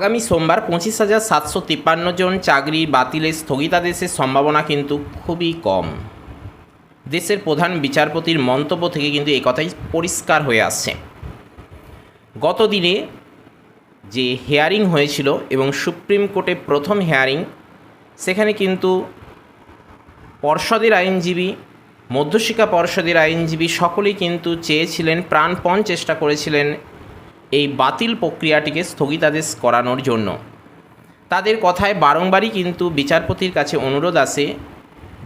আগামী সোমবার পঁচিশ হাজার সাতশো তিপ্পান্ন জন চাকরি বাতিলের স্থগিতাদেশের সম্ভাবনা কিন্তু খুবই কম। দেশের প্রধান বিচারপতির মন্তব্য থেকে কিন্তু এই কথাই পরিষ্কার হয়ে আসছে। গত দিনে যে হেয়ারিং হয়েছিল এবং সুপ্রিম কোর্টে প্রথম হেয়ারিং সেখানে কিন্তু পর্ষদের আইনজীবী, মধ্যশিক্ষা পর্ষদের আইনজীবী সকলেই কিন্তু চেয়েছিলেন, প্রাণপণ চেষ্টা করেছিলেন এই বাতিল প্রক্রিয়াটিকে স্থগিতাদেশ করানোর জন্য। তাদের কথায় বারংবারই কিন্তু বিচারপতির কাছে অনুরোধ আসে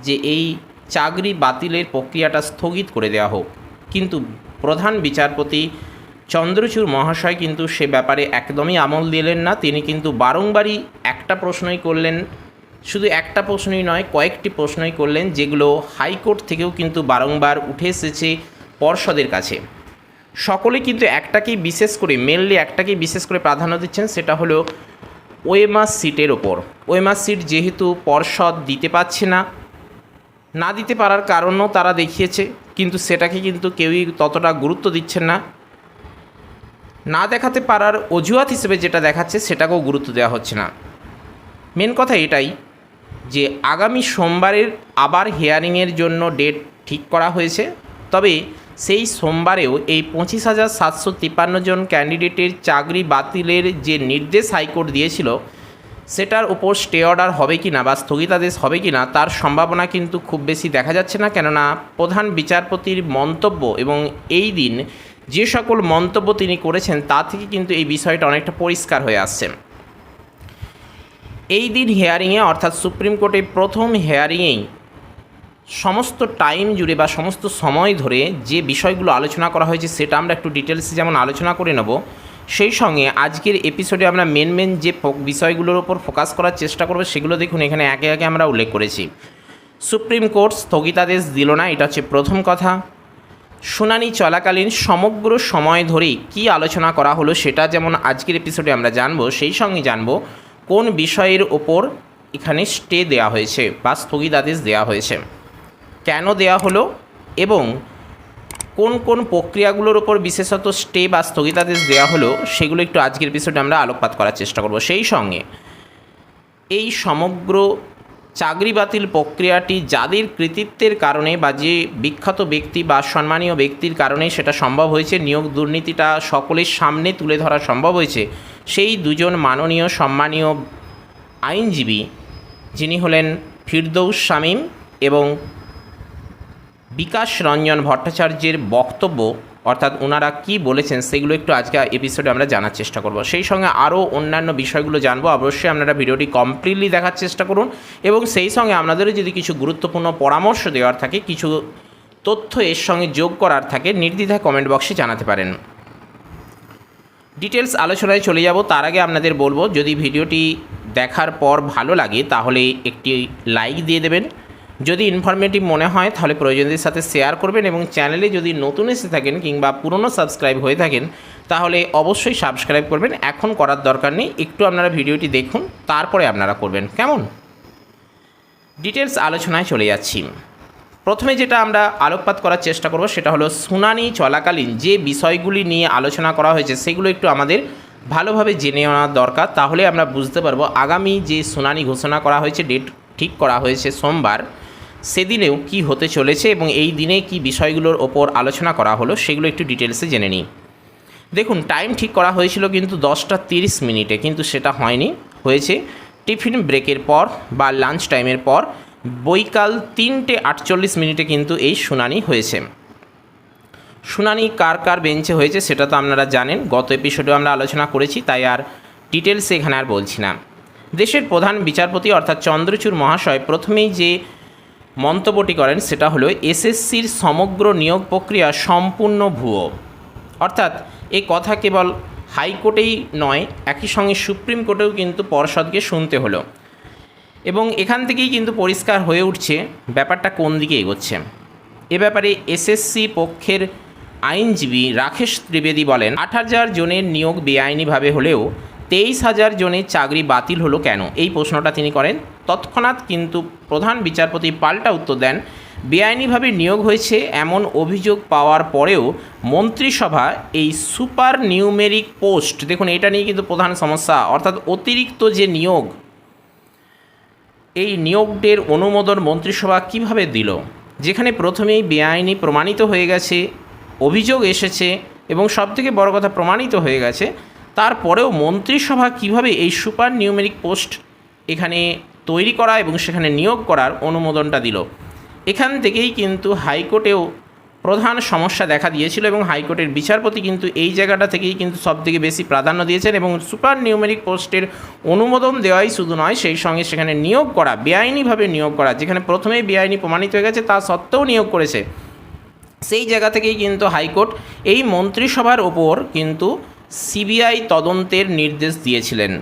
যে এই চাকরি বাতিলের প্রক্রিয়াটা স্থগিত করে দেওয়া হোক। কিন্তু প্রধান বিচারপতি চন্দ্রচূড় মহাশয় কিন্তু সে ব্যাপারে একদমই আমল দিলেন না। তিনি কিন্তু বারংবারই একটা প্রশ্নই করলেন, শুধু একটা প্রশ্নই নয়, কয়েকটি প্রশ্নই করলেন, যেগুলো হাইকোর্ট থেকেও কিন্তু বারংবার উঠে এসেছে পর্ষদের কাছে। সকলে কিন্তু একটাকেই বিশেষ করে মেনলি একটাকেই বিশেষ করে প্রাধান্য দিচ্ছেন, সেটা হলো ওয়েমাস সিটের ওপর। ওয়েমাস সিট যেহেতু পর্ষদ দিতে পারছে না না দিতে পারার কারণও তারা দেখিয়েছে, কিন্তু সেটাকে কিন্তু কেউই ততটা গুরুত্ব দিচ্ছেন না। না দেখাতে পারার অজুহাত হিসেবে যেটা দেখাচ্ছে, সেটাকেও গুরুত্ব দেওয়া হচ্ছে না। মেন কথা এটাই যে, আগামী সোমবারের আবার হিয়ারিংয়ের জন্য ডেট ঠিক করা হয়েছে, তবে সেই সোমবারেও এই পঁচিশ হাজার সাতশো তিপ্পান্ন জন ক্যান্ডিডেটের চাকরি বাতিলের যে নির্দেশ হাইকোর্ট দিয়েছিল, সেটার উপর স্টে অর্ডার হবে কি না বা স্থগিতাদেশ হবে কি না, তার সম্ভাবনা কিন্তু খুব বেশি দেখা যাচ্ছে না। কেননা প্রধান বিচারপতির মন্তব্য এবং এই দিন যে সকল মন্তব্য তিনি করেছেন, তা থেকে কিন্তু এই বিষয়টা অনেকটা পরিষ্কার হয়ে আসছে। এই দিন হেয়ারিংয়ে অর্থাৎ সুপ্রিম কোর্টে প্রথম হেয়ারিংয়েই সমস্ত টাইম জুড়ে বা সমস্ত সময় ধরে যে বিষয়গুলো আলোচনা করা হয়েছে সেটা আমরা একটু ডিটেলসে যেমন আলোচনা করে নেব, সেই সঙ্গে আজকের এপিসোডে আমরা মেন মেন যে বিষয়গুলোর ওপর ফোকাস করার চেষ্টা করব সেগুলো দেখুন এখানে একে একে আমরা উল্লেখ করেছি। সুপ্রিম কোর্ট স্থগিতাদেশ দিল না, এটা হচ্ছে প্রথম কথা। শুনানি চলাকালীন সমগ্র সময় ধরেই কী আলোচনা করা হলো সেটা যেমন আজকের এপিসোডে আমরা জানব, সেই সঙ্গে জানব কোন বিষয়ের ওপর এখানে স্টে দেওয়া হয়েছে বা স্থগিতাদেশ দেওয়া হয়েছে। কেন দেওয়া হলো এবং কোন কোন প্রক্রিয়াগুলোর ওপর বিশেষত স্টে বা স্থগিতাদেশ দেওয়া হলো, সেগুলো একটু আজকের এপিসোডে আমরা আলোকপাত করার চেষ্টা করব। সেই সঙ্গে এই সমগ্র চাকরি বাতিল প্রক্রিয়াটি যাদের কৃতিত্বের কারণে বা যে বিখ্যাত ব্যক্তি বা সম্মানীয় ব্যক্তির কারণে সেটা সম্ভব হয়েছে, নিয়োগ দুর্নীতিটা সকলের সামনে তুলে ধরা সম্ভব হয়েছে, সেই দুজন মাননীয় সম্মানীয় আইনজীবী যিনি হলেন ফিরদৌস শামীম এবং বিকাশ রঞ্জন ভট্টাচার্যের বক্তব্য, অর্থাৎ ওনারা কি বলেছেন সেগুলো একটু আজকে এপিসোডে আমরা জানার চেষ্টা করব। সেই সঙ্গে আরও অন্যান্য বিষয়গুলো জানব। অবশ্যই আপনারা ভিডিওটি কমপ্লিটলি দেখার চেষ্টা করুন এবং সেই সঙ্গে আপনাদেরও যদি কিছু গুরুত্বপূর্ণ পরামর্শ দেওয়ার থাকে, কিছু তথ্য এর সঙ্গে যোগ করার থাকে, নির্দ্বিধায় কমেন্ট বক্সে জানাতে পারেন। ডিটেলস আলোচনায় চলে যাব। তার আগে আপনাদের বলব, যদি ভিডিওটি দেখার পর ভালো লাগে, তাহলে একটি লাইক দিয়ে দেবেন। যদি ইনফরমেটিভ মনে হয়, তাহলে প্রয়োজনদের সাথে শেয়ার করবেন এবং চ্যানেলে যদি নতুন এসে থাকেন কিংবা পুরনো সাবস্ক্রাইব হয়ে থাকেন, তাহলে অবশ্যই সাবস্ক্রাইব করবেন। এখন করার দরকার নেই, একটু আপনারা ভিডিওটি দেখুন, তারপরে আপনারা করবেন। কেমন? ডিটেলস আলোচনায় চলে যাচ্ছি। প্রথমে যেটা আমরা আলোকপাত করার চেষ্টা করব, সেটা হলো শুনানি চলাকালীন যে বিষয়গুলি নিয়ে আলোচনা করা হয়েছে, সেগুলো একটু আমাদের ভালোভাবে জেনে নেওয়া দরকার। তাহলে আমরা বুঝতে পারব, আগামী যে শুনানি ঘোষণা করা হয়েছে ডেট ঠিক করা হয়েছে সোমবার সেদিনেও কি হতে চলেছে এবং এই দিনে কি বিষয়গুলোর ওপর আলোচনা করা হলো সেগুলো একটু ডিটেলসে জেনে নিই। দেখুন টাইম ঠিক করা হয়েছিল কিন্তু দশটা তিরিশ মিনিটে, কিন্তু সেটা হয়নি। হয়েছে টিফিন ব্রেকের পর বা লাঞ্চ টাইমের পর, বৈকাল তিনটে আটচল্লিশ মিনিটে কিন্তু এই শুনানি হয়েছে। শুনানি কার কার বেঞ্চে হয়েছে সেটা তো আপনারা জানেন, গত এপিসোডেও আমরা আলোচনা করেছি, তাই আর ডিটেলসে এখানে আর বলছি না। দেশের প্রধান বিচারপতি অর্থাৎ চন্দ্রচূড় মহাশয় প্রথমেই যে মন্তব্যটি করেন, সেটা হলো, এসএসসির সমগ্র নিয়োগ প্রক্রিয়া সম্পূর্ণ ভুয়ো। অর্থাৎ এই কথা কেবল হাইকোর্টেই নয়, একই সঙ্গে সুপ্রিম কোর্টেও কিন্তু পর্ষদকে শুনতে হলো। এবং এখান থেকেই কিন্তু পরিষ্কার হয়ে উঠছে ব্যাপারটা কোন দিকে এগোচ্ছে। এ ব্যাপারে এসএসসি পক্ষের আইনজীবী রাকেশ ত্রিবেদী বলেন, আট হাজার জনের নিয়োগ বেআইনিভাবে হলেও তেইশ হাজার জনের চাকরি বাতিল হলো কেন? এই প্রশ্নটা তিনি করেন। তৎক্ষণাৎ কিন্তু প্রধান বিচারপতি পাল্টা উত্তর দেন, বেআইনিভাবে নিয়োগ হয়েছে এমন অভিযোগ পাওয়ার পরেও মন্ত্রিসভা এই সুপার নিউমেরিক পোস্ট, দেখুন এটা নিয়ে কিন্তু প্রধান সমস্যা, অর্থাৎ অতিরিক্ত যে নিয়োগ, এই নিয়োগের অনুমোদন মন্ত্রিসভা কীভাবে দিল? যেখানে প্রথমেই বেআইনি প্রমাণিত হয়ে গেছে, অভিযোগ এসেছে এবং সবথেকে বড় কথা প্রমাণিত হয়ে গেছে তারপরেও মন্ত্রিসভা কীভাবে এই সুপার নিউমেরিক পোস্ট এখানে তৈরি করা এবং সেখানে নিয়োগ করার অনুমোদনটা দিল? এখান থেকেই কিন্তু হাইকোর্টেও প্রধান সমস্যা দেখা দিয়েছিল এবং হাইকোর্টের বিচারপতি কিন্তু এই জায়গাটা থেকেই কিন্তু সবথেকে বেশি প্রাধান্য দিয়েছেন এবং সুপার নিউমেরিক পোস্টের অনুমোদন দেওয়াই শুধু নয়, সেই সঙ্গে সেখানে নিয়োগ করা, বেআইনিভাবে নিয়োগ করা, যেখানে প্রথমেই বেআইনি প্রমাণিত হয়ে গেছে, তা সত্ত্বেও নিয়োগ করেছে। সেই জায়গা থেকেই কিন্তু হাইকোর্ট এই মন্ত্রিসভার ওপর কিন্তু সিবিআই তদন্তের নির্দেশ দিয়েছিলেন।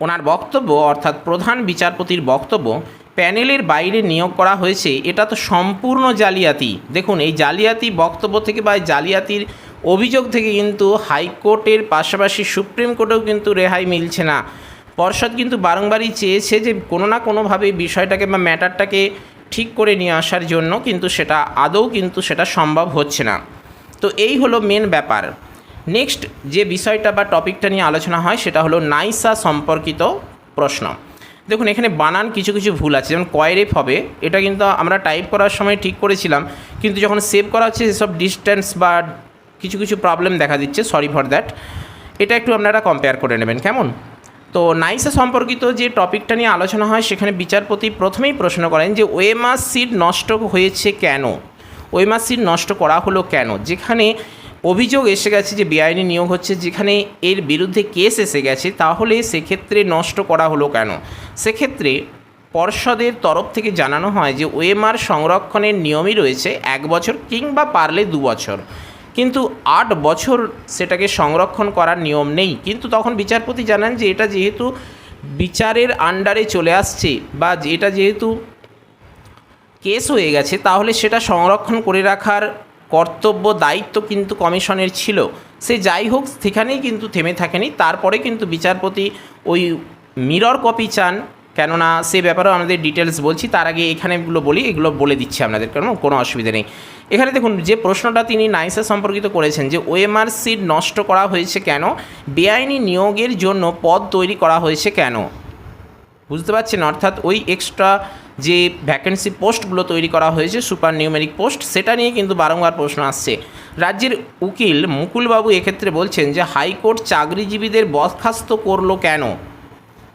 ওনার বক্তব্য, অর্থাৎ প্রধান বিচারপতির বক্তব্য, প্যানেলের বাইরে নিয়োগ করা হয়েছে, এটা তো সম্পূর্ণ জালিয়াতি। দেখুন, এই জালিয়াতি বক্তব্য থেকে বা জালিয়াতির অভিযোগ থেকে কিন্তু হাইকোর্টের পাশাপাশি সুপ্রিম কোর্টেও কিন্তু রেহাই মিলছে না। পর্ষদ কিন্তু বারংবারই চেয়েছে যে কোনো না কোনোভাবে বিষয়টাকে বা ম্যাটারটাকে ঠিক করে নিয়ে আসার জন্য কিন্তু সেটা, আদৌ কিন্তু সেটা সম্ভব হচ্ছে না। তো এই হলো মেন ব্যাপার। নেক্সট যে বিষয়টা বা টপিকটা নিয়ে আলোচনা হয়, সেটা হলো নাইসা সম্পর্কিত প্রশ্ন। দেখুন, এখানে বানান কিছু কিছু ভুল আছে, যেমন কয়রেপ হবে, এটা কিন্তু আমরা টাইপ করার সময় ঠিক করেছিলাম, কিন্তু যখন সেভ করা হচ্ছে, সেসব ডিস্টেন্স বা কিছু কিছু প্রবলেম দেখা দিচ্ছে সরি ফর দ্যাট এটা একটু আপনারা কম্পেয়ার করে নেবেন, কেমন? তো নাইসা সম্পর্কিত যে টপিকটা নিয়ে আলোচনা হয়, সেখানে বিচারপতি প্রথমেই প্রশ্ন করেন যে, ওয়েমার সিট নষ্ট হয়েছে কেন? ওয়েমার সিট নষ্ট করা হলো কেন? যেখানে অভিযোগ এসে গেছে যে বেআইনি নিয়োগ হচ্ছে, যেখানে এর বিরুদ্ধে কেস এসে গেছে, তাহলে সেক্ষেত্রে নষ্ট করা হলো কেন? সেক্ষেত্রে পর্ষদের তরফ থেকে জানানো হয় যে ওএমআর সংরক্ষণের নিয়মই রয়েছে, এক বছর কিংবা পারলে দু বছর। কিন্তু আট বছর সেটাকে সংরক্ষণ করার নিয়ম নেই। কিন্তু তখন বিচারপতি জানান যে এটা যেহেতু বিচারের আন্ডারে চলে আসছে বা এটা যেহেতু কেস হয়ে গেছে, তাহলে সেটা সংরক্ষণ করে রাখার কর্তব্য, দায়িত্ব কিন্তু কমিশনের ছিল। সে যাই হোক, সেখানেই কিন্তু থেমে থাকেনি। তারপরে কিন্তু বিচারপতি ওই মিরর কপি চান। কেননা সে ব্যাপারেও আমাদের ডিটেলস বলছি, তার আগে এখানে এগুলো বলি, এগুলো বলে দিচ্ছি আপনাদের কেন? কোনো অসুবিধা নেই। এখানে দেখুন, যে প্রশ্নটা তিনি নাইসা সম্পর্কিত করেছেন, যে ওএমআর সিট নষ্ট করা হয়েছে কেন? বেআইনি নিয়োগের জন্য পদ তৈরি করা হয়েছে কেন? বুঝতে পারছেন? অর্থাৎ ওই এক্সট্রা যে ভ্যাকেন্সি পোস্টগুলো তৈরি করা হয়েছে সুপার নিউমেরিক পোস্ট সেটা নিয়ে কিন্তু বারংবার প্রশ্ন আসছে। রাজ্যের উকিল মুকুলবাবু এক্ষেত্রে বলছেন যে, হাইকোর্ট চাকরিজীবীদের বরখাস্ত করল কেন?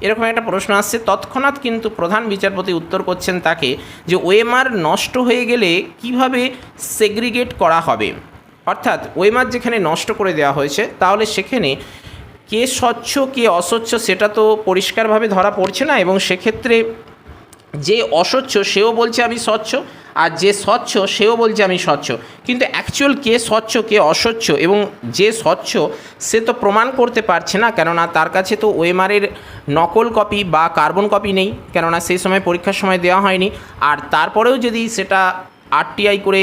এরকম একটা প্রশ্ন আসছে। তৎক্ষণাৎ কিন্তু প্রধান বিচারপতি উত্তর করছেন তাকে যে ওএমআর নষ্ট হয়ে গেলে কীভাবে সেগ্রিগেট করা হবে? অর্থাৎ ওএমআর যেখানে নষ্ট করে দেওয়া হয়েছে, তাহলে সেখানে কে স্বচ্ছ, কে অস্বচ্ছ, সেটা তো পরিষ্কারভাবে ধরা পড়ছে না এবং সেক্ষেত্রে যে অস্বচ্ছ, সেও বলছে আমি স্বচ্ছ, আর যে স্বচ্ছ, সেও বলছে আমি স্বচ্ছ। কিন্তু অ্যাকচুয়াল কে স্বচ্ছ, কে অস্বচ্ছ এবং যে স্বচ্ছ, সে তো প্রমাণ করতে পারছে না, কেননা তার কাছে তো ওএমআরের নকল কপি বা কার্বন কপি নেই, কেননা সেই সময় পরীক্ষার সময় দেওয়া হয়নি। আর তারপরেও যদি সেটা আরটিআই করে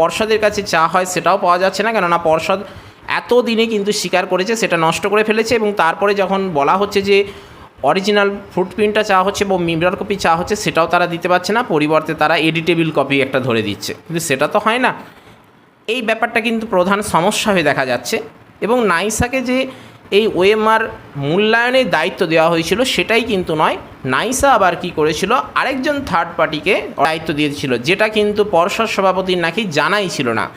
পর্ষদের কাছে চা হয়, সেটাও পাওয়া যাচ্ছে না, কেননা পর্ষদ এত দিনে কিন্তু স্বীকার করেছে, সেটা নষ্ট করে ফেলেছে এবং তারপরে যখন বলা হচ্ছে যে অরিজিনাল ফুটপ্রিন্টটা চা হচ্ছে এবং মিরর কপি চা হচ্ছে, সেটাও তারা দিতে পারছে না। পরিবর্তে তারা এডিটেবিল কপি একটা ধরে দিচ্ছে। কিন্তু সেটা তো হয় না। এই ব্যাপারটা কিন্তু প্রধান সমস্যা হয়ে দেখা যাচ্ছে। এবং নাইসাকে যে এই ওএমআর মূল্যায়নের দায়িত্ব দেওয়া হয়েছিল, সেটাই কিন্তু নয়। নাইসা আবার কি করেছিল? আরেকজন থার্ড পার্টিকে দায়িত্ব দিয়েছিল, যেটা কিন্তু পর্ষদ সভাপতির নাকি জানাই ছিল না।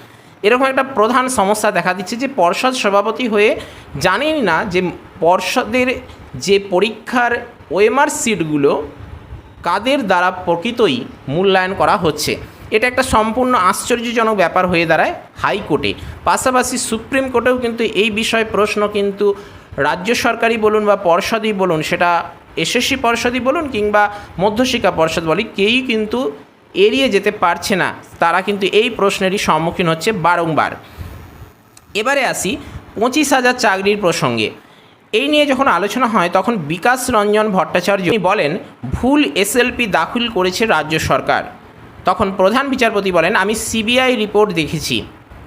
এরকম একটা প্রধান সমস্যা দেখা দিচ্ছে যে পর্ষদ সভাপতি হয়ে জানেনই না যে পর্ষদের যে পরীক্ষার ওএমআর সিটগুলো কাদের দ্বারা প্রকৃতই মূল্যায়ন করা হচ্ছে। এটা একটা সম্পূর্ণ আশ্চর্যজনক ব্যাপার হয়ে দাঁড়ায় হাইকোর্টে। পাশাপাশি সুপ্রিম কোর্টেও কিন্তু এই বিষয়ে প্রশ্ন কিন্তু রাজ্য সরকারই বলুন বা পর্ষদই বলুন, সেটা এসএসসি পর্ষদই বলুন কিংবা মধ্যশিক্ষা পর্ষদ বলি, কেউই কিন্তু এড়িয়ে যেতে পারছে না। তারা কিন্তু এই প্রশ্নেরই সম্মুখীন হচ্ছে বারংবার। এবারে আসি পঁচিশ হাজার চাকরির প্রসঙ্গে। এই নিয়ে যখন আলোচনা হয়, তখন বিকাশ রঞ্জন ভট্টাচার্য বলেন, ভুল এসএলপি দাখিল করেছে রাজ্য সরকার। তখন প্রধান বিচারপতি বলেন, আমি সিবিআই রিপোর্ট দেখেছি।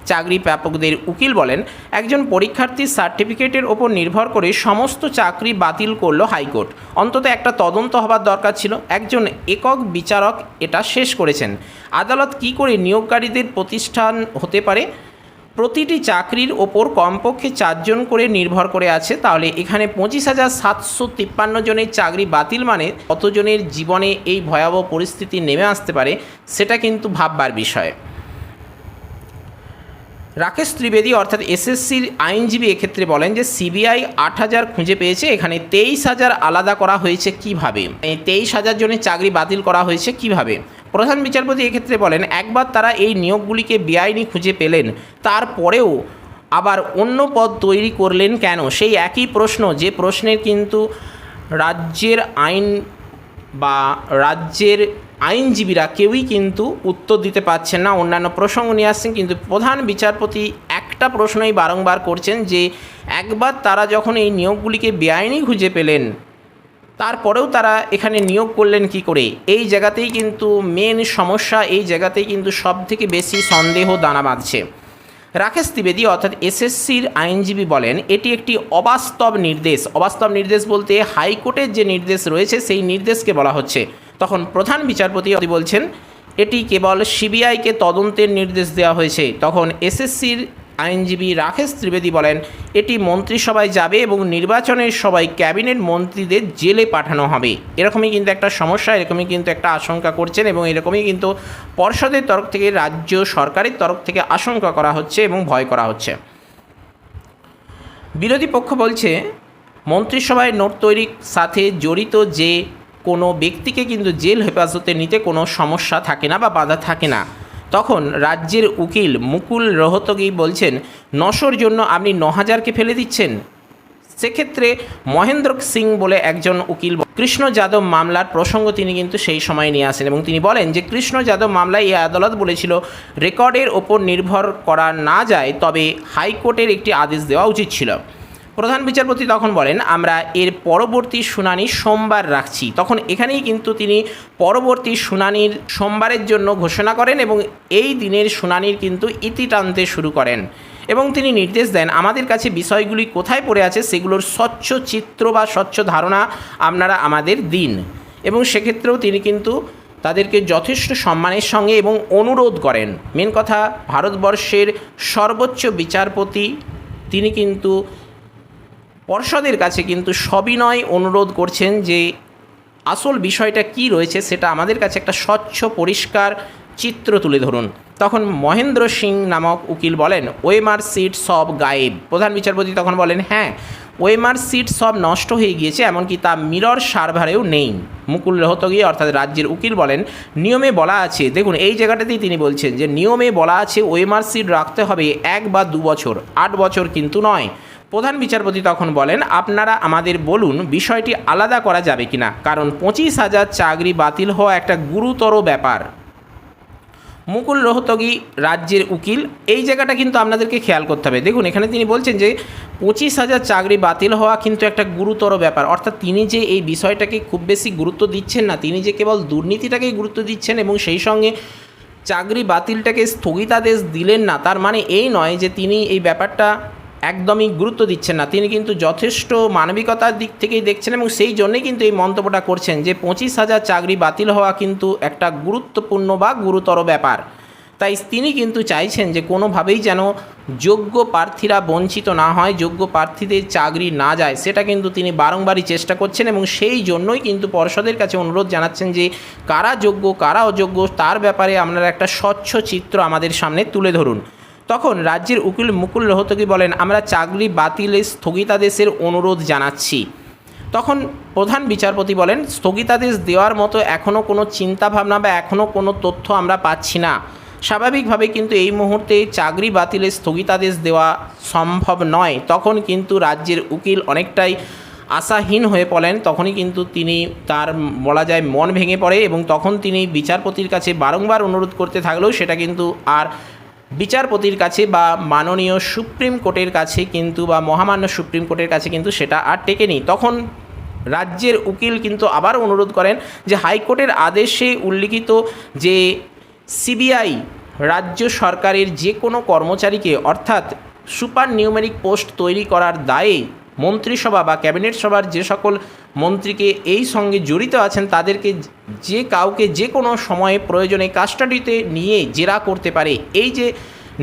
চাকরি প্রাপকদের উকিল বলেন, একজন পরীক্ষার্থীর সার্টিফিকেটের ওপর নির্ভর করে সমস্ত চাকরি বাতিল করল হাইকোর্ট। অন্তত একটা তদন্ত হবার দরকার ছিল। একজন একক বিচারক এটা শেষ করেছেন। আদালত কি করে নিয়োগকারীদের প্রতিষ্ঠান হতে পারে? প্রতিটি চাকরির ওপর কমপক্ষে চারজন করে নির্ভর করে আছে, তাহলে এখানে পঁচিশ হাজার সাতশো তিপ্পান্ন জনের চাকরি বাতিল মানে কতজনের জীবনে এই ভয়াবহ পরিস্থিতি নেমে আসতে পারে, সেটা কিন্তু ভাববার বিষয়। রাকেশ ত্রিবেদী অর্থাৎ এসএসসির আইনজীবী এক্ষেত্রে বলেন যে, সিবিআই আট হাজার খুঁজে পেয়েছে, এখানে তেইশ হাজার আলাদা করা হয়েছে কীভাবে? তেইশ হাজার জনের চাকরি বাতিল করা হয়েছে কীভাবে? প্রধান বিচারপতি এক্ষেত্রে বলেন, একবার তারা এই নিয়োগগুলিকে বেআইনি খুঁজে পেলেন, তারপরেও আবার অন্য পদ তৈরি করলেন কেন? সেই একই প্রশ্ন, যে প্রশ্নের কিন্তু রাজ্যের আইন বা রাজ্যের আইনজীবীরা কেউই কিন্তু উত্তর দিতে পারছেন না। অন্যান্য প্রসঙ্গ নিয়ে আসছেন, কিন্তু প্রধান বিচারপতি একটা প্রশ্নই বারংবার করছেন যে, একবার তারা যখন এই নিয়োগগুলিকে বেআইনি খুঁজে পেলেন তারপরেও তারা এখানে নিয়োগ করলেন কি করে? এই জায়গাতেই কিন্তু মেন সমস্যা, এই জায়গাতেই কিন্তু সব থেকে বেশি সন্দেহ দানা বাঁধছে। রাকেশ ত্রিবেদী অর্থাৎ এসএসসির আইনজীবী বলেন, এটি একটি অবাস্তব নির্দেশ। অবাস্তব নির্দেশ বলতে হাইকোর্টের যে নির্দেশ রয়েছে, সেই নির্দেশকে বলা হচ্ছে। তখন প্রধান বিচারপতি বলছেন, এটি কেবল সিবিআইকে তদন্তের নির্দেশ দেওয়া হয়েছে। তখন এসএসসির আইনজীবী রাকেশ ত্রিবেদী বলেন, এটি মন্ত্রিসভায় যাবে এবং নির্বাচনের সবাই ক্যাবিনেট মন্ত্রীদের জেলে পাঠানো হবে। এরকমই কিন্তু একটা সমস্যা, এরকমই কিন্তু একটা আশঙ্কা করছেন এবং এরকমই কিন্তু পর্ষদের তরফ থেকে, রাজ্য সরকারের তরফ থেকে আশঙ্কা করা হচ্ছে এবং ভয় করা হচ্ছে। বিরোধী পক্ষ বলছে, মন্ত্রিসভায় নোট তৈরির সাথে জড়িত যে কোনো ব্যক্তিকে কিন্তু জেল হেফাজতে নিতে কোনো সমস্যা থাকে না বা বাধা থাকে না। তখন রাজ্যের উকিল মুকুল রোহতগি বলছেন, নশোর জন্য আপনি ন হাজারকে ফেলে দিচ্ছেন? সেক্ষেত্রে মহেন্দ্র সিং বলে একজন উকিল কৃষ্ণ যাদব মামলার প্রসঙ্গ তিনি কিন্তু সেই সময় নিয়ে আসেন এবং তিনি বলেন যে, কৃষ্ণ যাদব মামলায় এই আদালত বলেছিল, রেকর্ডের ওপর নির্ভর করা না যায়, তবে হাইকোর্টের একটি আদেশ দেওয়া উচিত ছিল। প্রধান বিচারপতি তখন বলেন, আমরা এর পরবর্তী শুনানি সোমবার রাখছি। তখন এখানেই কিন্তু তিনি পরবর্তী শুনানির সোমবারের জন্য ঘোষণা করেন এবং এই দিনের শুনানির কিন্তু ইতি টানতে শুরু করেন। এবং তিনি নির্দেশ দেন, আমাদের কাছে বিষয়গুলি কোথায় পড়ে আছে সেগুলোর স্বচ্ছ চিত্র বা স্বচ্ছ ধারণা আপনারা আমাদের দিন। এবং সেক্ষেত্রেও তিনি কিন্তু তাদেরকে যথেষ্ট সম্মানের সঙ্গে এবং অনুরোধ করেন। মেন কথা, ভারতবর্ষের সর্বোচ্চ বিচারপতি, তিনি কিন্তু পর্ষদের কাছে কিন্তু সবিনয় অনুরোধ করছেন যে আসল বিষয়টা কি রয়েছে সেটা আমাদের কাছে একটা স্বচ্ছ, পরিষ্কার চিত্র তুলে ধরুন। তখন মহেন্দ্র সিং নামক উকিল বলেন, ওয়েমার সিট সব গায়েব। প্রধান বিচারপতি তখন বলেন হ্যাঁ ওয়েমার সিট সব নষ্ট হয়ে গিয়েছে, এমনকি তা মিরর সার্ভারেও নেই। মুকুল রোহতগি অর্থাৎ রাজ্যের উকিল বলেন, নিয়মে বলা আছে। দেখুন, এই জায়গাটাতেই তিনি বলছেন যে, নিয়মে বলা আছে, ওয়েমার সিট রাখতে হবে এক বা দু বছর। আট বছর কিন্তু নয়। প্রধান বিচারপতি তখন বলেন, আপনারা আমাদের বলুন বিষয়টি আলাদা করা যাবে কিনা, কারণ পঁচিশ হাজার চাকরি বাতিল হওয়া একটা গুরুতর ব্যাপার। মুকুল রোহতগি রাজ্যের উকিল, এই জায়গাটা কিন্তু আপনাদেরকে খেয়াল করতে হবে। দেখুন, এখানে তিনি বলছেন যে, পঁচিশ হাজার চাকরি বাতিল হওয়া কিন্তু একটা গুরুতর ব্যাপার। অর্থাৎ তিনি যে এই বিষয়টাকে খুব বেশি গুরুত্ব দিচ্ছেন না, তিনি যে কেবল দুর্নীতিটাকেই গুরুত্ব দিচ্ছেন এবং সেই সঙ্গে চাকরি বাতিলটাকে স্থগিতাদেশ দিলেন না, তার মানে এই নয় যে তিনি এই ব্যাপারটা একদমই গুরুত্ব দিচ্ছেন না। তিনি কিন্তু যথেষ্ট মানবিকতার দিক থেকেই দেখছেন এবং সেই জন্যই কিন্তু এই মন্তব্যটা করছেন যে পঁচিশ হাজার চাকরি বাতিল হওয়া কিন্তু একটা গুরুত্বপূর্ণ বা গুরুতর ব্যাপার। তাই তিনি কিন্তু চাইছেন যে কোনোভাবেই যেন যোগ্য প্রার্থীরা বঞ্চিত না হয়, যোগ্য প্রার্থীদের চাকরি না যায়। সেটা কিন্তু তিনি বারংবারই চেষ্টা করছেন এবং সেই জন্যই কিন্তু পর্ষদের কাছে অনুরোধ জানাচ্ছেন যে কারা যোগ্য, কারা অযোগ্য, তার ব্যাপারে আপনারা একটা স্বচ্ছ চিত্র আমাদের সামনে তুলে ধরুন। তখন রাজ্যের উকিল মুকুল রোহতগি বলেন, আমরা চাকরি বাতিলের স্থগিতাদেশের অনুরোধ জানাচ্ছি। তখন প্রধান বিচারপতি বলেন, স্থগিতাদেশ দেওয়ার মতো এখনও কোনো চিন্তাভাবনা বা এখনও কোনো তথ্য আমরা পাচ্ছি না। স্বাভাবিকভাবে কিন্তু এই মুহূর্তে চাকরি বাতিলের স্থগিতাদেশ দেওয়া সম্ভব নয়। তখন কিন্তু রাজ্যের উকিল অনেকটাই আশাহীন হয়ে পড়েন। তখনই কিন্তু তিনি তার বলা যায় মন ভেঙে পড়ে এবং তখন তিনি বিচারপতির কাছে বারংবার অনুরোধ করতে থাকলেও সেটা কিন্তু আর বিচারপতির কাছে বা মাননীয় সুপ্রিম কোর্টের কাছে কিন্তু বা মহামান্য সুপ্রিম কোর্টের কাছে কিন্তু সেটা আর টেকেনি। তখন রাজ্যের উকিল কিন্তু আবার অনুরোধ করেন যে হাইকোর্টের আদেশে উল্লিখিত যে সিবিআই রাজ্য সরকারের যে কোনো কর্মচারীকে অর্থাৎ সুপার নিউমেরিক পোস্ট তৈরি করার দায়ে মন্ত্রিসভা বা ক্যাবিনেট সভার যে সকল মন্ত্রীকে এই সঙ্গে জড়িত আছেন, তাদেরকে যে কাউকে যে কোনো সময়ে প্রয়োজনে কাস্টাডিতে নিয়ে জেরা করতে পারে। এই যে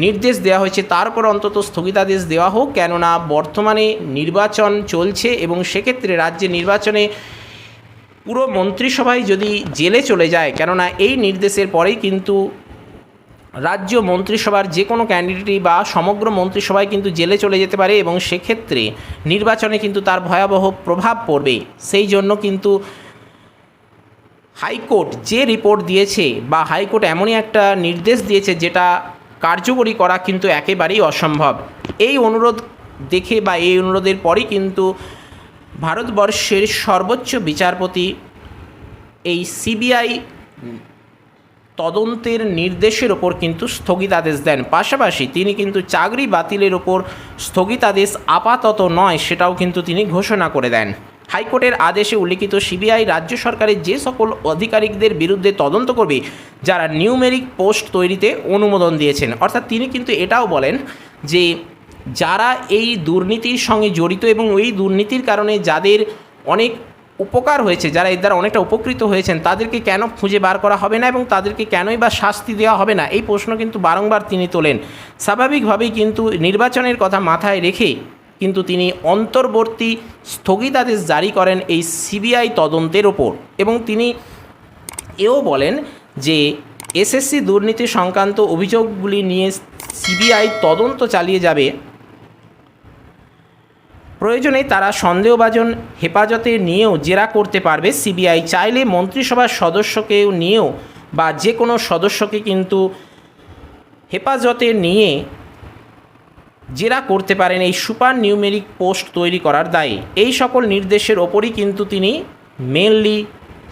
নির্দেশ দেওয়া হয়েছে তারপর অন্তত স্থগিতাদেশ দেওয়া হোক। কেননা, বর্তমানে নির্বাচন চলছে এবং সেক্ষেত্রে রাজ্যে নির্বাচনে পুরো মন্ত্রিসভায় যদি জেলে চলে যায়, কেননা এই নির্দেশের পরেই কিন্তু রাজ্য মন্ত্রিসভার যে কোনো ক্যান্ডিডেটই বা সমগ্র মন্ত্রিসভায় কিন্তু জেলে চলে যেতে পারে এবং সেক্ষেত্রে নির্বাচনে কিন্তু তার ভয়াবহ প্রভাব পড়বে। সেই জন্য কিন্তু হাইকোর্ট যে রিপোর্ট দিয়েছে বা হাইকোর্ট এমনই একটা নির্দেশ দিয়েছে যেটা কার্যকরী করা কিন্তু একেবারেই অসম্ভব। এই অনুরোধ দেখে বা এই অনুরোধের পরই কিন্তু ভারতবর্ষের সর্বোচ্চ বিচারপতি এই সিবিআই তদন্তের নির্দেশের ওপর কিন্তু স্থগিতাদেশ দেন। পাশাপাশি তিনি কিন্তু চাকরি বাতিলের ওপর স্থগিতাদেশ আপাতত নয়, সেটাও কিন্তু তিনি ঘোষণা করে দেন। হাইকোর্টের আদেশে উল্লিখিত সিবিআই রাজ্য সরকারের যে সকল আধিকারিকদের বিরুদ্ধে তদন্ত করবে, যারা নিউমেরিক পোস্ট তৈরিতে অনুমোদন দিয়েছেন। অর্থাৎ তিনি কিন্তু এটাও বলেন যে, যারা এই দুর্নীতির সঙ্গে জড়িত এবং ওই দুর্নীতির কারণে যাদের অনেক উপকার হয়েছে, যারা এর দ্বারা অনেকটা উপকৃত হয়েছেন, তাদেরকে কেন খুঁজে বার করা হবে না এবং তাদেরকে কেনই বা শাস্তি দেওয়া হবে না? এই প্রশ্ন কিন্তু বারংবার তিনি তোলেন। স্বাভাবিকভাবেই কিন্তু নির্বাচনের কথা মাথায় রেখে কিন্তু তিনি অন্তর্বর্তী স্থগিতাদেশ জারি করেন এই সিবিআই তদন্তের ওপর এবং তিনি এও বলেন যে এসএসসি দুর্নীতি সংক্রান্ত অভিযোগগুলি নিয়ে সিবিআই তদন্ত চালিয়ে যাবে প্রয়োজনে তারা সন্দেহভাজন হেফাজতে নিয়েও জেরা করতে পারবে। সিবিআই চাইলে মন্ত্রিসভার সদস্যকেও নিয়েও বা যে কোনো সদস্যকে কিন্তু হেফাজতে নিয়ে জেরা করতে পারেন এই সুপার নিউমেরিক পোস্ট তৈরি করার দায়ে। এই সকল নির্দেশের ওপরই কিন্তু তিনি মেনলি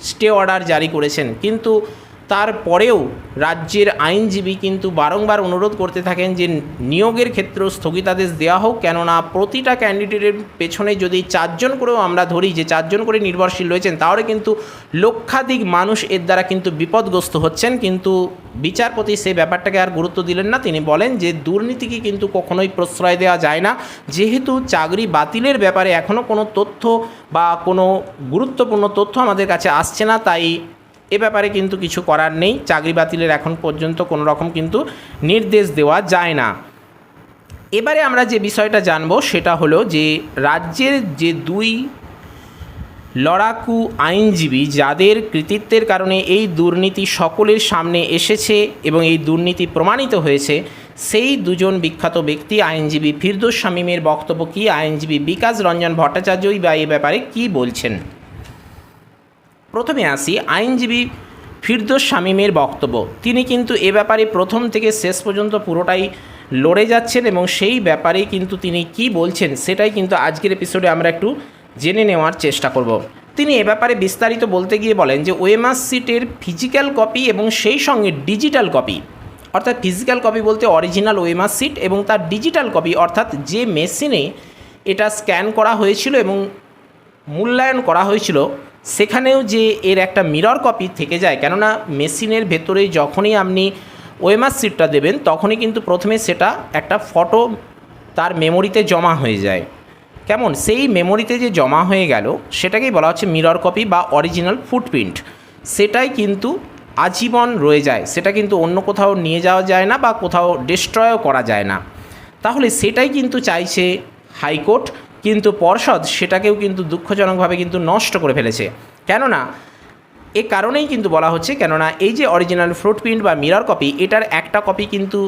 স্টে অর্ডার জারি করেছেন। কিন্তু তারপরেও রাজ্যের আইনজীবী কিন্তু বারংবার অনুরোধ করতে থাকেন যে নিয়োগের ক্ষেত্রেও স্থগিতাদেশ দেওয়া হোক, কেননা প্রতিটা ক্যান্ডিডেটের পেছনে যদি চারজন করেও আমরা ধরি যে চারজন করে নির্ভরশীল রয়েছেন, তাহলে কিন্তু লক্ষাধিক মানুষ এর দ্বারা কিন্তু বিপদগ্রস্ত হচ্ছেন। কিন্তু বিচারপতি সেই ব্যাপারটাকে আর গুরুত্ব দিলেন না। তিনি বলেন যে দুর্নীতিকে কিন্তু কখনোই প্রশ্রয় দেওয়া যায় না। যেহেতু চাকরি বাতিলের ব্যাপারে এখনও কোনো তথ্য বা কোনো গুরুত্বপূর্ণ তথ্য আমাদের কাছে আসছে না, তাই এ ব্যাপারে কিন্তু কিছু করার নেই, চাকরি বাতিলের এখন পর্যন্ত কোনো রকম কিন্তু নির্দেশ দেওয়া যায় না। এবারে আমরা যে বিষয়টা জানব সেটা হলো যে রাজ্যের যে দুই লড়াকু আইনজীবী যাদের কৃতিত্বের কারণে এই দুর্নীতি সকলের সামনে এসেছে এবং এই দুর্নীতি প্রমাণিত হয়েছে, সেই দুজন বিখ্যাত ব্যক্তি আইনজীবী ফিরদোস শামীমের বক্তব্য কী? আইনজীবী বিকাশ রঞ্জন ভট্টাচার্যই বা এ ব্যাপারে কী বলছেন? প্রথমে আসি আইনজীবী ফিরদোস শামীমের বক্তব্য। তিনি কিন্তু এ ব্যাপারে প্রথম থেকে শেষ পর্যন্ত পুরোটাই লড়ে যাচ্ছেন এবং সেই ব্যাপারে কিন্তু তিনি কি বলছেন সেটাই কিন্তু আজকের এপিসোডে আমরা একটু জেনে নেওয়ার চেষ্টা করব। তিনি এ ব্যাপারে বিস্তারিত বলতে গিয়ে বলেন যে ওয়েমার সিটের ফিজিক্যাল কপি এবং সেই সঙ্গে ডিজিটাল কপি অর্থাৎ ফিজিক্যাল কপি বলতে অরিজিনাল ওয়েমার সিট এবং তার ডিজিটাল কপি অর্থাৎ যে মেশিনে এটা স্ক্যান করা হয়েছিল এবং মূল্যায়ন করা হয়েছিল সেখানেও যে এর একটা মিরর কপি থেকে যায়, কেননা মেশিনের ভেতরে যখনই আপনি ওয়েমার সিটটা দেবেন, তখনই কিন্তু প্রথমে সেটা একটা ফটো তার মেমোরিতে জমা হয়ে যায়। কেমন? সেই মেমোরিতে যে জমা হয়ে গেল, সেটাকেই বলা হচ্ছে মিরর কপি বা অরিজিনাল ফুটপ্রিন্ট সেটাই কিন্তু আজীবন রয়ে যায়। সেটা কিন্তু অন্য কোথাও নিয়ে যাওয়া যায় না বা কোথাও ডিস্ট্রয়ও করা যায় না। তাহলে সেটাই কিন্তু চাইছে হাইকোর্ট। কিন্তু পর্ষদ সেটাকেও কিন্তু দুঃখজনকভাবে কিন্তু নষ্ট করে ফেলেছে। কেননা, এ কারণেই কিন্তু বলা হচ্ছে, কেননা এই যে অরিজিনাল ফ্রুট প্রিন্ট বা মিরর কপি এটার একটা কপি কিন্তু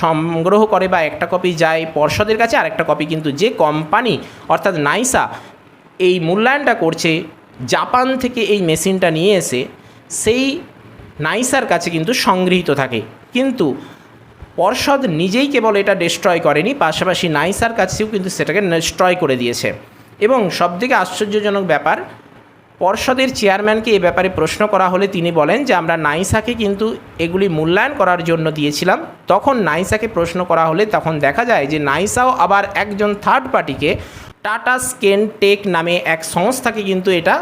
সংগ্রহ করে বা একটা কপি যায় পর্ষদের কাছে, আর একটা কপি কিন্তু যে কোম্পানি অর্থাৎ নাইসা, এই মূল্যায়নটা করছে, জাপান থেকে এই মেশিনটা নিয়ে এসে, সেই নাইসার কাছে কিন্তু সংগৃহীত থাকে। কিন্তু পর্ষদ নিজেই কেবল এটা ডিস্ট্রয় করেনি, পাশাপাশি নাইসার কাছেও কিন্তু সেটাকে ডিস্ট্রয় করে দিয়েছে। এবং সবথেকে আশ্চর্যজনক ব্যাপার, পর্ষদের চেয়ারম্যানকে এ ব্যাপারে প্রশ্ন করা হলে তিনি বলেন যে, আমরা নাইসাকে কিন্তু এগুলি মূল্যায়ন করার জন্য দিয়েছিলাম। তখন নাইসাকে প্রশ্ন করা হলে তখন দেখা যায় যে, নাইসাও আবার একজন থার্ড পার্টিকে টাটা স্কেন টেক নামে এক সংস্থাকে কিন্তু এটা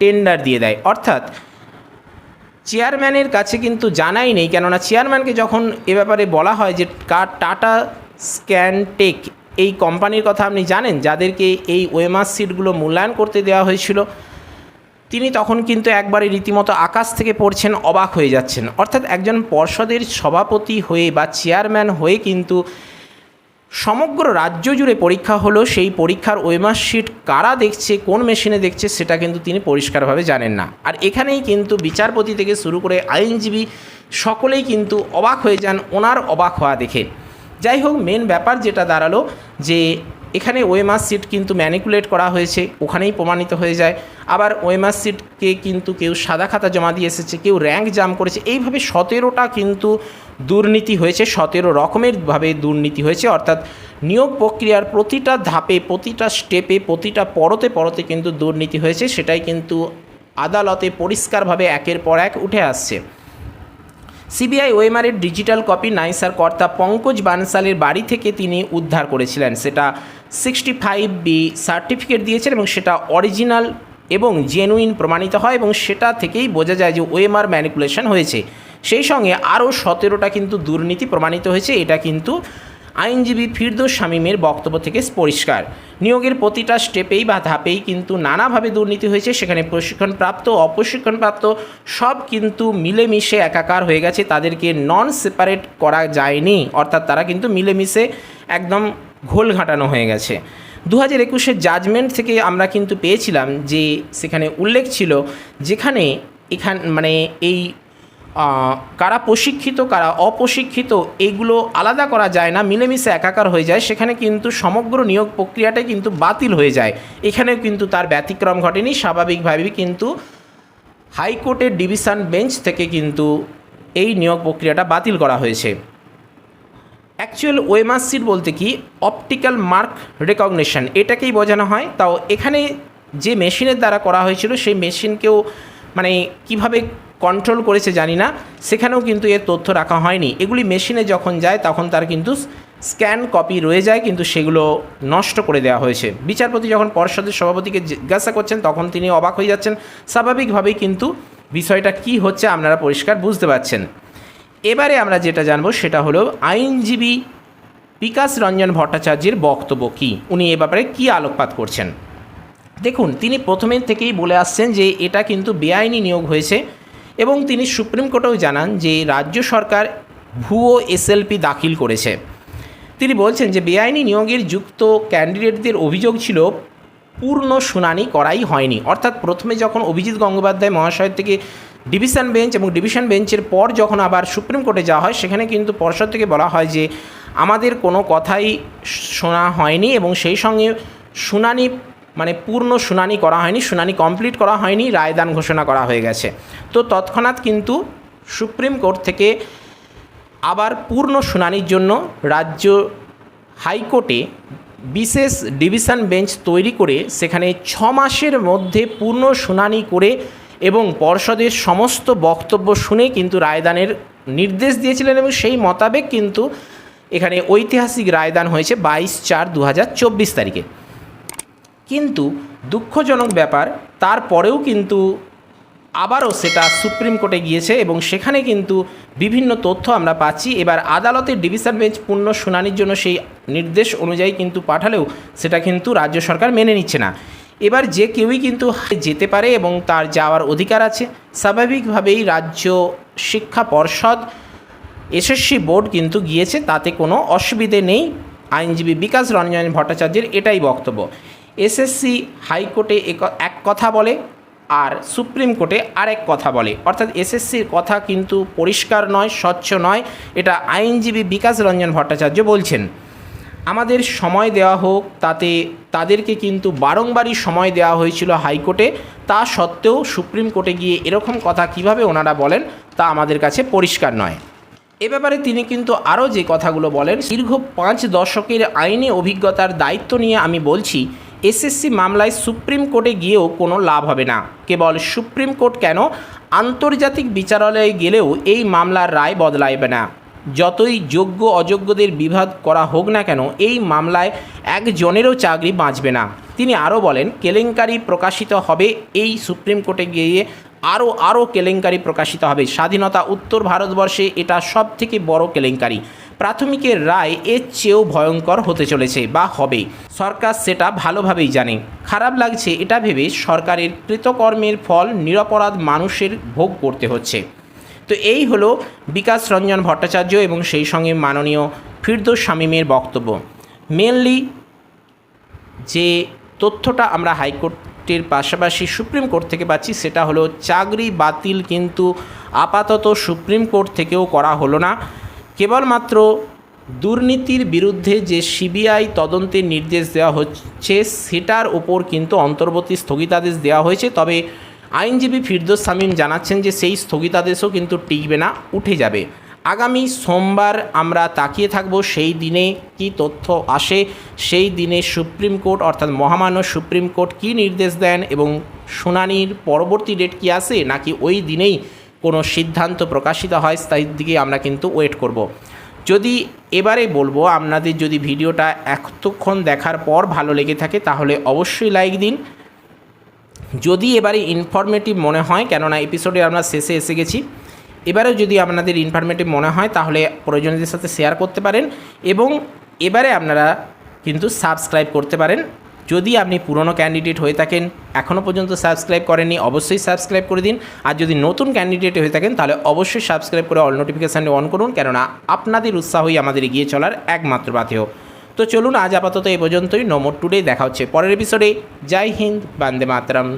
টেন্ডার দিয়ে দেয়। অর্থাৎ চেয়ারম্যানের কাছে কিন্তু জানাই নেই, কেননা চেয়ারম্যানকে যখন এ ব্যাপারে বলা হয় যে কার টাটা স্ক্যানটেক এই কোম্পানির কথা আপনি জানেন, যাদেরকে এই ওয়েমার সিটগুলো মূল্যায়ন করতে দেওয়া হয়েছিল, তিনি তখন কিন্তু একবারে রীতিমতো আকাশ থেকে পড়ছেন, অবাক হয়ে যাচ্ছেন। অর্থাৎ একজন পর্ষদের সভাপতি হয়ে বা চেয়ারম্যান হয়ে কিন্তু সমগ্র রাজ্য জুড়ে পরীক্ষা হলো, সেই পরীক্ষার শিট কারা দেখছে, কোন মেশিনে দেখছে, সেটা কিন্তু তিনি পরিষ্কারভাবে জানেন না। আর এখানেই কিন্তু বিচারপতি থেকে শুরু করে আইনজীবী সকলেই কিন্তু অবাক হয়ে যান, ওনার অবাক হওয়া দেখে। যাই হোক মেন ব্যাপার যেটা দাঁড়াল যে এখানে ওয়েমার সিট কিন্তু ম্যানিকুলেট করা হয়েছে, ওখানেই প্রমাণিত হয়ে যায়। আবার ওয়েমার সিটকে কিন্তু কেউ সাদা খাতা জমা দিয়ে এসেছে, কেউ র্যাঙ্ক জাম করেছে, এইভাবে সতেরোটা কিন্তু দুর্নীতি হয়েছে, সতেরো রকমের ভাবে দুর্নীতি হয়েছে, অর্থাৎ নিয়োগ প্রক্রিয়ার প্রতিটা ধাপে, প্রতিটা স্টেপে, প্রতিটা পরতে পরতে কিন্তু দুর্নীতি হয়েছে, সেটাই কিন্তু আদালতে পরিষ্কারভাবে একের পর এক উঠে আসছে। সিবিআই ওয়েমারের ডিজিটাল কপি নাইসার কর্তা পঙ্কজ বানসালের বাড়ি থেকে তিনি উদ্ধার করেছিলেন, সেটা সিক্সটি ফাইভ বি সার্টিফিকেট দিয়েছেন এবং সেটা অরিজিনাল এবং জেনুইন প্রমাণিত হয় এবং সেটা থেকেই বোঝা যায় যে ওয়েমার ম্যানিপুলেশন হয়েছে। সেই সঙ্গে আরও সতেরোটা কিন্তু দুর্নীতি প্রমাণিত হয়েছে, এটা কিন্তু আইনজীবী ফিরদোস শামীমের বক্তব্য থেকে পরিষ্কার। নিয়োগের প্রতিটা স্টেপেই বা ধাপেই কিন্তু নানাভাবে দুর্নীতি হয়েছে, সেখানে প্রশিক্ষণপ্রাপ্ত, অপ্রশিক্ষণপ্রাপ্ত সব কিন্তু মিলেমিশে একাকার হয়ে গেছে, তাদেরকে নন সেপারেট করা যায়নি, অর্থাৎ তারা কিন্তু মিলেমিশে একদম ঘোল ঘাটানো হয়ে গেছে। দু হাজার একুশের জাজমেন্ট থেকে আমরা কিন্তু পেয়েছিলাম যে সেখানে উল্লেখ ছিল যেখানে এখান মানে এই কারা প্রশিক্ষিত, কারা অপ্রশিক্ষিত, এগুলো আলাদা করা যায় না, মিলেমিশে একাকার হয়ে যায়। সেখানে কিন্তু সমগ্র নিয়োগ প্রক্রিয়াটাই কিন্তু বাতিল হয়ে যায়। এখানেও কিন্তু তার ব্যতিক্রম ঘটেনি। স্বাভাবিকভাবেই কিন্তু হাইকোর্টের ডিভিশন বেঞ্চ থেকে কিন্তু এই নিয়োগ প্রক্রিয়াটা বাতিল করা হয়েছে। অ্যাকচুয়াল ওয়েমার্কশিট বলতে কি? অপটিক্যাল মার্ক রেকগনিশন এটাকেই বোঝানো হয়। তাও এখানে যে মেশিনের দ্বারা করা হয়েছিল, সেই মেশিনকেও মানে কীভাবে কন্ট্রোল করেছে জানি না। সেখানেও কিন্তু এর তথ্য রাখা হয়নি। এগুলি মেশিনে যখন যায়, তখন তার কিন্তু স্ক্যান কপি রয়ে যায়, কিন্তু সেগুলো নষ্ট করে দেওয়া হয়েছে। বিচারপতি যখন পর্ষদের সভাপতিকে জিজ্ঞাসা করছেন, তখন তিনি অবাক হয়ে যাচ্ছেন। স্বাভাবিকভাবেই কিন্তু বিষয়টা কি হচ্ছে আপনারা পরিষ্কার বুঝতে পারছেন। এবারে আমরা যেটা জানব সেটা হলো আইনজীবী বিকাশ রঞ্জন ভট্টাচার্যের বক্তব্য কী? উনি এ ব্যাপারে কী আলোকপাত করছেন? দেখুন, তিনি প্রথমে থেকেই বলে আসছেন যে এটা কিন্তু বেআইনি নিয়োগ হয়েছে এবং তিনি সুপ্রিম কোর্টেও জানান যে রাজ্য সরকার ভুয়ো এসএলপি দাখিল করেছে। তিনি বলছেন যে বেআইনি নিয়োগের যুক্ত ক্যান্ডিডেটদের অভিযোগ ছিল, পূর্ণ শুনানি করাই হয়নি। অর্থাৎ প্রথমে যখন অভিজিৎ গঙ্গোপাধ্যায় মহাশয়ের থেকে ডিভিশন বেঞ্চ এবং ডিভিশন বেঞ্চের পর যখন আবার সুপ্রিম কোর্টে যাওয়া হয়, সেখানে কিন্তু পর্ষদ থেকে বলা হয় যে আমাদের কোনো কথাই শোনা হয়নি এবং সেই সঙ্গে শুনানি মানে পূর্ণ শুনানি করা হয়নি, শুনানি কমপ্লিট করা হয়নি, রায়দান ঘোষণা করা হয়ে গেছে। তো তৎক্ষণাৎ কিন্তু সুপ্রিম কোর্ট থেকে আবার পূর্ণ শুনানির জন্য রাজ্য হাইকোর্টে বিশেষ ডিভিশন বেঞ্চ তৈরি করে সেখানে ছ মাসের মধ্যে পূর্ণ শুনানি করে এবং পর্ষদের সমস্ত বক্তব্য শুনে কিন্তু রায়দানের নির্দেশ দিয়েছিলেন এবং সেই মোতাবেক কিন্তু এখানে ঐতিহাসিক রায়দান হয়েছে বাইশ চার দু তারিখে। কিন্তু দুঃখজনক ব্যাপার, তারপরেও কিন্তু আবারও সেটা সুপ্রিম কোর্টে গিয়েছে এবং সেখানে কিন্তু বিভিন্ন তথ্য আমরা পাচ্ছি। এবার আদালতের ডিভিশন বেঞ্চ পূর্ণ শুনানির জন্য সেই নির্দেশ অনুযায়ী কিন্তু পাঠালেও সেটা কিন্তু রাজ্য সরকার মেনে নিচ্ছে না। এবার যে কেউই কিন্তু যেতে পারে এবং তার যাওয়ার অধিকার আছে। স্বাভাবিকভাবেই রাজ্য শিক্ষা পর্ষদ, এসএসসি বোর্ড কিন্তু গিয়েছে, তাতে কোনো অসুবিধে নেই। আইনজীবী বিকাশ রঞ্জন ভট্টাচার্যের এটাই বক্তব্য। এসএসসি হাইকোর্টে এক- কথা বলে আর সুপ্রিম কোর্টে আরেক কথা বলে। অর্থাৎ এসএসসির কথা কিন্তু পরিষ্কার নয়, স্বচ্ছ নয়, এটা আইনজীবী বিকাশ রঞ্জন ভট্টাচার্য বলছেন। আমাদের সময় দেওয়া হোক, তাতে তাদেরকে কিন্তু বারংবারই সময় দেওয়া হয়েছিল হাইকোর্টে। তা সত্ত্বেও সুপ্রিম কোর্টে গিয়ে এরকম কথা কীভাবে ওনারা বলেন, তা আমাদের কাছে পরিষ্কার নয়। এ ব্যাপারে তিনি কিন্তু আরও যে কথাগুলো বলেন, দীর্ঘ পাঁচ দশকের আইনি অভিজ্ঞতার দায়িত্ব নিয়ে আমি বলছি, এসএসসি মামলায় সুপ্রিম কোর্টে গিয়েও কোনো লাভ হবে না। কেবল সুপ্রিম কোর্ট কেন আন্তর্জাতিক বিচারালয়ে গেলেও এই মামলার রায় বদলাইবে না। যতই যোগ্য অযোগ্যদের বিভাদ করা হোক না কেন, এই মামলায় একজনেরও চাকরি বাঁচবে না। তিনি আরও বলেন, কেলেঙ্কারি প্রকাশিত হবে এই সুপ্রিম কোর্টে গিয়ে আরও আরও কেলেঙ্কারি প্রকাশিত হবে। স্বাধীনতা উত্তর ভারতবর্ষে এটা সব থেকে বড় কেলেঙ্কারি। প্রাথমিকের রায় এর চেয়েও ভয়ঙ্কর হতে চলেছে বা হবে। সরকার সেটা ভালোভাবেই জানে। খারাপ লাগছে এটা ভেবে সরকারের কৃতকর্মের ফল নিরপরাধ মানুষের ভোগ করতে হচ্ছে। তো এই হলো বিকাশ রঞ্জন ভট্টাচার্য এবং সেই সঙ্গে মাননীয় ফিরদোস শামীমের বক্তব্য। মেনলি যে তথ্যটা আমরা হাইকোর্টের পাশাপাশি সুপ্রিম কোর্ট থেকে পাচ্ছি সেটা হলো চাকরি বাতিল কিন্তু আপাতত সুপ্রিম কোর্ট থেকেও করা হলো না। কেবলমাত্র দুর্নীতির বিরুদ্ধে যে সিবিআই তদন্তের নির্দেশ দেওয়া হচ্ছে সেটার ওপর কিন্তু অন্তর্বর্তী স্থগিতাদেশ দেওয়া হয়েছে। তবে আইনজীবী ফিরদোস শামীম জানাচ্ছেন যে সেই স্থগিতাদেশও কিন্তু টিকবে না, উঠে যাবে। আগামী সোমবার আমরা তাকিয়ে থাকব সেই দিনে কি তথ্য আসে, সেই দিনে সুপ্রিম কোর্ট অর্থাৎ মহামান্য সুপ্রিম কোর্ট কী নির্দেশ দেন এবং শুনানির পরবর্তী ডেট কি আসে নাকি ওই দিনেই কোনো সিদ্ধান্ত প্রকাশিত হয়, তাই দিকে আমরা কিন্তু ওয়েট করব। যদি এবারে বলব, আপনাদের যদি ভিডিওটা এতক্ষণ দেখার পর ভালো লেগে থাকে, তাহলে অবশ্যই লাইক দিন। যদি এবারে ইনফরমেটিভ মনে হয়, কেননা এপিসোডে আমরা শেষে এসে গেছি, এবারেও যদি আপনাদের ইনফরমেটিভ মনে হয়, তাহলে প্রয়োজনীয়দের সাথে শেয়ার করতে পারেন এবং এবারে আপনারা কিন্তু সাবস্ক্রাইব করতে পারেন। যদি আপনি পুরনো ক্যান্ডিডেট হয়ে থাকেন এখনও পর্যন্ত সাবস্ক্রাইব করেননি, অবশ্যই সাবস্ক্রাইব করে দিন। আর যদি নতুন ক্যান্ডিডেট হয়ে থাকেন, তাহলে অবশ্যই সাবস্ক্রাইব করে অল নোটিফিকেশানটি অন করুন, কেননা আপনাদের উৎসাহই আমাদের এগিয়ে চলার একমাত্র পাথেয়। তো চলুন আজ আপাতত এই পর্যন্তই নমোর টুডে দেখা হচ্ছে পরের এপিসোডে জয় হিন্দ, বান্দে মাতরম।